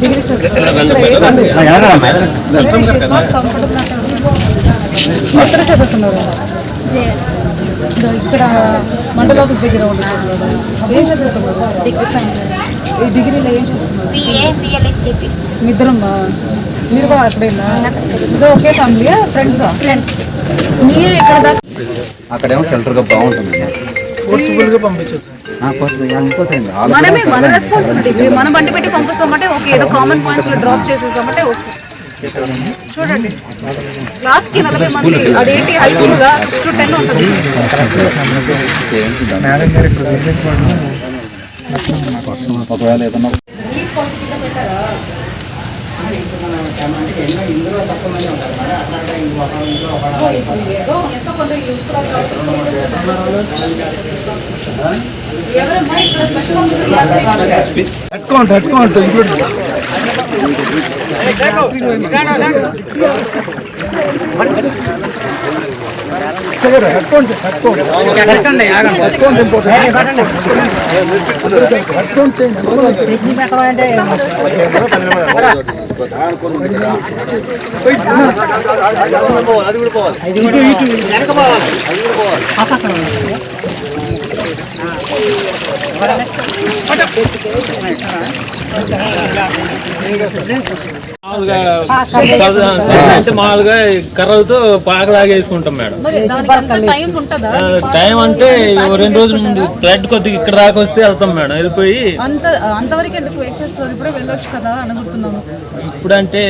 Degree చదువుతున్నారు ఎక్కడ చదువుతున్నారు ఇక్కడ మండల ఆఫీస్ దగ్గర ఉంటున్నారు ఏం చదువుతున్నారు డిగ్రీ ఫైనల్ ఈ డిగ్రీలో ఏం చేస్తున్నారు బిఏ బిఎల్హెచ్ఏపి మీరు కూడా అక్కడేనా ఇదో ఒకే ఫ్యామిలీ ఫ్రెండ్సా ఫ్రెండ్స్ మీరే ఇక్కడ దాకా అక్కడేమో షెల్టర్గా బాగుంటుంది. ఫోర్స్ఫుల్గా మనమే మన రెస్పాన్సిబిలిటీ మనం బండి పెట్టి పంపిస్తామంటే ఓకే ఏదో కామన్ పాయింట్స్లో డ్రాప్ చేసేస్తామంటే ఓకే. చూడండి. క్లాస్కి నలభై మంది అదేంటి హై స్కూల్గా సిక్స్ టు టెన్ ఉంటుంది. ఒకవేళ ఏదన్నా ఇక్కడ special officer head count head count include సరే హెడ్ కౌంట్ హెడ్ కౌంట్ చేయండి మామూలుగా అంటే మామూలుగా కర్రలతో పాకలాగా వేసుకుంటాం మేడం. టైం ఉంటుందా? ఆ, టైం అంటే రెండు రోజుల ముందు ఫ్లడ్ కొద్దిగా ఇక్కడ దాకా వస్తే వెళ్తాం మేడం. వెళ్ళిపోయి అంత అంతవరకు ఎందుకు వెయిట్ చేస్తారు ఇప్పుడే వెళ్ళొచ్చు కదా అనుకుంటున్నాను ఇప్పుడంటే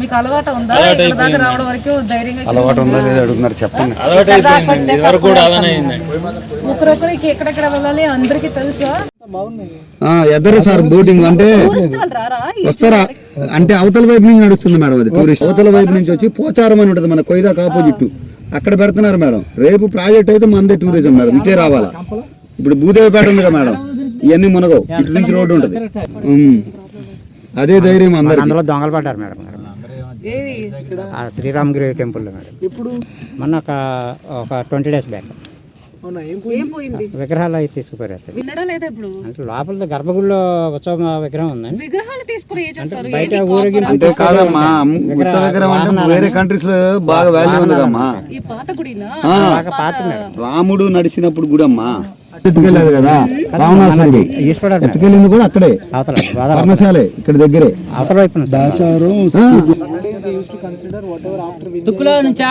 మీకు అలవాటు ఉందా? ఇక్కడ దాకా అయిపోయింది. రావడం వరకు ధైర్యంగా అలవాటు ఉందా లేదా అడుగుతున్నారు చెప్పండి. అలవాటు అయిపోయిందండి ఇది వరకు కూడా అలానే అయిందండి ఒకరొకరికి ఎక్కడెక్కడ వెళ్ళాలి? అందరికీ తెలుసా? ఎద్దరు సార్ బోటింగ్ అంటే వస్తారా? అంటే అవతల వైపు నుంచి నడుస్తుంది మేడం అది టూరిస్ట్ అవతల వైపు నుంచి వచ్చి పోచారం అని ఉంటుంది మన కొయ్యదాకు ఆపోజిట్ అక్కడ పెడుతున్నారు మేడం. రేపు ప్రాజెక్ట్ అయితే మనదే టూరిజం మేడం. ఇటే రావాలా? ఇప్పుడు భూదేవిపేట ఉంది కదా మేడం. ఇవన్నీ మునగవు. ఇటు నుంచి రోడ్డు ఉంటుంది. అదే ధైర్యం అందరికి. అందులో దొంగలు పడ్డారు మేడం. శ్రీరామగిరి టెంపుల్లో మేడం. ఇప్పుడు మొన్న ఒక ఒక ట్వంటీ డేస్ బ్యాక్. ఏం ఏం పోయింది? విగ్రహాలు అయితే తీసుకుపోయారు. అక్కడ. వినడం లేదా ఇప్పుడు? అంటే లోపల గర్భగుడిలో ఉత్సవ విగ్రహం ఉందండి. విగ్రహాలు తీసుకుని ఏం చేస్తారు? బయట ఏంటి ఊరేగింపు అంటే కాదమ్మా విగ్రహం అంటే వేరే కంట్రీస్లో బాగా వాల్యూ ఉంది కమ్మా ఈ పాత గుడిలా ఆ, బాగా పాత మేడం. రాముడు నడిచినప్పుడు కూడా అమ్మా ఎత్తుకెళ్ళాడు కదా? రావణాసురుడు. ఎత్తుకెళ్ళింది కూడా అక్కడే. అవతల గోదావరి పర్ణశాలే ఇక్కడ దగ్గరే. అవతల తుక్కులో నుంచా?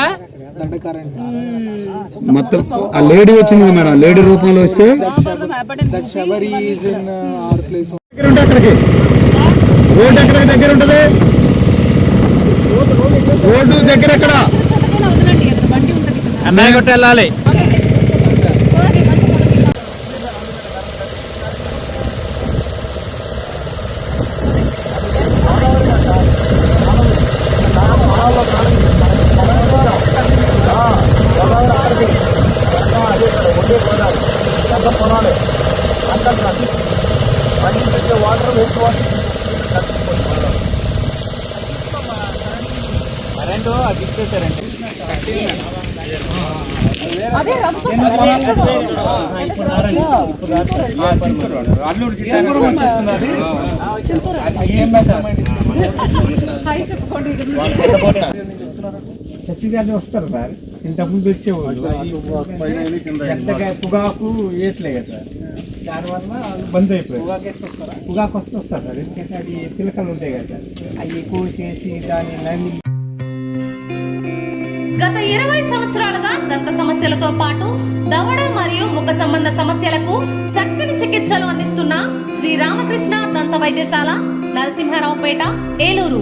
మొత్తం ఆ లేడీ వచ్చింది మేడం లేడీ రూపంలో వస్తే? ఉంటే అక్కడికి. రోడ్డు ఎక్కడికి దగ్గర ఉంటది రోడ్డు దగ్గర ఎక్కడ? బండి ఉంటుంది వెళ్ళాలి అదే రప్ప హాయ్ చెప్పుకోండి నుంచి. ఖచ్చితంగా వస్తారు సార్. ఇంతకుముందు వచ్చేవాళ్ళు. పొగాకు వేయట్లే కదా. సార్ దానివల్ల బంద్ వస్తారా పొగాకు వస్తే వస్తారు సార్ ఎందుకంటే అవి పిలకలు ఉంటాయి కదా. సార్ అవి కోసేసి దాన్ని నమ్మి గత ఇరవై సంవత్సరాలుగా దంత సమస్యలతో పాటు దవడ మరియు ముఖ సంబంధ సమస్యలకు చక్కని చికిత్సలు అందిస్తున్న శ్రీ రామకృష్ణ దంత వైద్యశాల నరసింహారావుపేట ఏలూరు.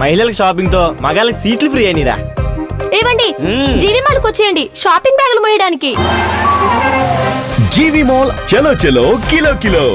మహిళలకు షాపింగ్తో మగాళ్ళకి సీట్లు ఫ్రీ అయినరా. ఏవండి? జీవి మాల్కి వచ్చేయండి షాపింగ్ బ్యాగులు మోయడానికి. జీవి మాల్ చలో చలో కిలో కిలో.